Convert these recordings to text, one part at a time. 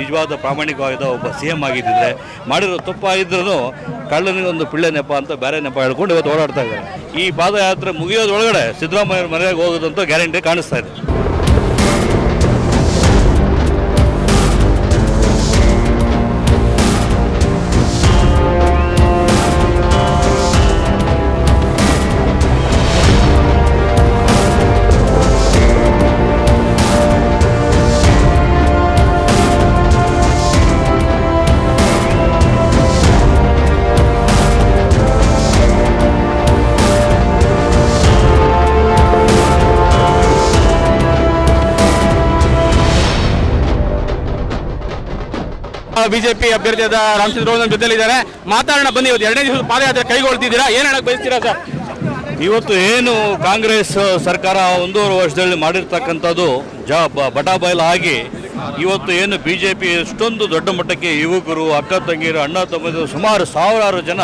ನಿಜವಾದ ಪ್ರಾಮಾಣಿಕವಾದ ಒಬ್ಬ C M ಆಗಿದ್ದಿದ್ರೆ ಮಾಡಿರೋ ಇದ್ರೂ ಕಳ್ಳನಿಗೆ ಒಂದು ಪಿಳ್ಳೆ ನೆಪ ಅಂತ ಬೇರೆ ನೆಪ ಹೇಳ್ಕೊಂಡು ಇವತ್ತು ಓಡಾಡ್ತಾ ಇದ್ದಾರೆ. ಈ ಪಾದಯಾತ್ರೆ ಮುಗಿಯೋದ್ರೊಳಗಡೆ ಸಿದ್ದರಾಮಯ್ಯ ಮನೆಗೆ ಹೋಗೋದಂತ ಗ್ಯಾರಂಟಿ ಕಾಣಿಸ್ತಾ ಇದೆ. ಬಿಜೆಪಿ ಅಭ್ಯರ್ಥಿಯಾದ ರಾಮಚಂದ್ರ ಜೊತೆಲಿದ್ದಾರೆ ಮಾತಾಡೋಣ, ಬನ್ನಿ, ಇವತ್ತು ಎರಡನೇ ದಿವಸ ಪಾದಯಾತ್ರೆ ಕೈಗೊಳ್ತಿದ್ದೀರಾ? ಏನು ಹೇಳಕ್ ಬಯಸ್ತೀರಾ ಸರ್? ಇವತ್ತು ಏನು ಕಾಂಗ್ರೆಸ್ ಸರ್ಕಾರ ಒಂದೂವರೆ ವರ್ಷದಲ್ಲಿ ಮಾಡಿರ್ತಕ್ಕಂಥದ್ದು ಜ ಬ- ಬಟಾಬಯಲು ಆಗಿ ಇವತ್ತು ಏನು ಬಿ ಜೆ ಪಿ ಎಷ್ಟೊಂದು ದೊಡ್ಡ ಮಟ್ಟಕ್ಕೆ ಯುವಕರು, ಅಕ್ಕ ತಂಗಿಯರು, ಅಣ್ಣ ತಮ್ಮಂದಿರು ಸುಮಾರು ಸಾವಿರಾರು ಜನ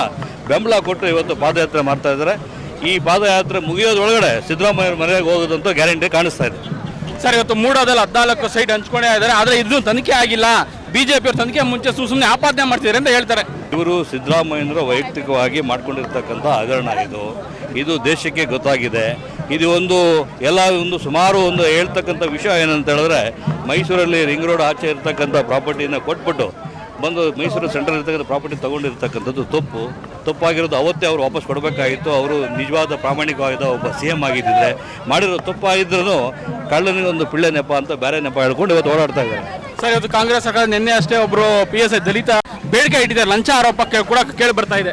ಬೆಂಬಲ ಕೊಟ್ಟು ಇವತ್ತು ಪಾದಯಾತ್ರೆ ಮಾಡ್ತಾ ಇದ್ದಾರೆ. ಈ ಪಾದಯಾತ್ರೆ ಮುಗಿಯೋದ್ರೊಳಗಡೆ ಸಿದ್ದರಾಮಯ್ಯ ಮನೆಗೆ ಹೋಗೋದಂತೂ ಗ್ಯಾರಂಟಿ ಕಾಣಿಸ್ತಾ ಇದೆ. ಸರ್, ಇವತ್ತು ಮೂಡೋದಲ್ಲಿ ಹದಿನಾಲ್ಕು ಸೈಟ್ ಹಂಚ್ಕೊಂಡೇ ಇದ್ದಾರೆ. ಆದರೆ ಇದು ತನಿಖೆ ಆಗಿಲ್ಲ. ಬಿಜೆಪಿ ಅವರು ತನಿಖೆ ಮುಂಚೆ ಸುಮ್ಮನೆ ಆಪಾದನೆ ಮಾಡ್ತಿದ್ದಾರೆ ಅಂತ ಹೇಳ್ತಾರೆ. ಇವರು ಸಿದ್ದರಾಮಯ್ಯನವರ ವೈಯಕ್ತಿಕವಾಗಿ ಮಾಡ್ಕೊಂಡಿರ್ತಕ್ಕಂಥ ಹಗರಣ ಇದು. ಇದು ದೇಶಕ್ಕೆ ಗೊತ್ತಾಗಿದೆ. ಇದು ಒಂದು ಎಲ್ಲ ಒಂದು ಸುಮಾರು ಒಂದು ಹೇಳ್ತಕ್ಕಂಥ ವಿಷಯ ಏನಂತ ಹೇಳಿದ್ರೆ, ಮೈಸೂರಲ್ಲಿ ರಿಂಗ್ ರೋಡ್ ಆಚೆ ಇರ್ತಕ್ಕಂಥ ಪ್ರಾಪರ್ಟಿನ ಕೊಟ್ಬಿಟ್ಟು ಬಂದು ಮೈಸೂರು ಸೆಂಟ್ರಲ್ ಇರ್ತಕ್ಕಂಥ ಪ್ರಾಪರ್ಟಿ ತೊಗೊಂಡಿರ್ತಕ್ಕಂಥದ್ದು ತಪ್ಪು. ತಪ್ಪಾಗಿರೋದು ಅವತ್ತೇ ಅವರು ವಾಪಸ್ ಕೊಡಬೇಕಾಗಿತ್ತು. ಅವರು ನಿಜವಾದ ಪ್ರಾಮಾಣಿಕವಾದ ಒಬ್ಬ ಸಿ ಎಂ ಆಗಿದ್ದಿದ್ರೆ. ಮಾಡಿರೋ ತಪ್ಪಾಗಿದ್ರೂ ಕಳ್ಳನಿಗೆ ಒಂದು ಪಿಳ್ಳೆ ನೆಪ ಅಂತ ಬೇರೆ ನೆಪ ಹೇಳ್ಕೊಂಡು ಇವತ್ತು ಓಡಾಡ್ತಾ ಇದ್ದಾರೆ. ಸರ್ ಇವತ್ತು ಕಾಂಗ್ರೆಸ್ ಸರ್ಕಾರ ನಿನ್ನೆ ಅಷ್ಟೇ ಒಬ್ರು ಪಿ ಎಸ್ ಐ ದಲಿತ ಬೇಡಿಕೆ ಇಟ್ಟಿದ್ದಾರೆ. ಲಂಚ ಆರೋಪಕ್ಕೆ ಕೂಡ ಕೇಳಿ ಬರ್ತಾ ಇದೆ.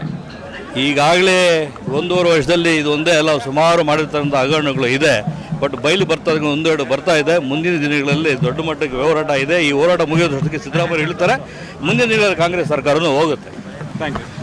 ಈಗಾಗಲೇ ಒಂದೂವರೆ ವರ್ಷದಲ್ಲಿ ಇದು ಒಂದೇ ಅಲ್ಲ ಸುಮಾರು ಮಾಡಿರ್ತಕ್ಕಂಥ ಹಗರಣಗಳು ಇದೆ. ಬಟ್ ಬಯಲು ಬರ್ತಾ ಒಂದೆರಡು ಬರ್ತಾ ಇದೆ. ಮುಂದಿನ ದಿನಗಳಲ್ಲಿ ದೊಡ್ಡ ಮಟ್ಟಕ್ಕೆ ಹೋರಾಟ ಇದೆ. ಈ ಹೋರಾಟ ಮುಗಿಯೋದಕ್ಕೆ ಸಿದ್ದರಾಮಯ್ಯ ಹೇಳ್ತಾರೆ. ಮುಂದಿನ ದಿನಗಳಲ್ಲಿ ಕಾಂಗ್ರೆಸ್ ಸರ್ಕಾರನೂ ಹೋಗುತ್ತೆ. Thank you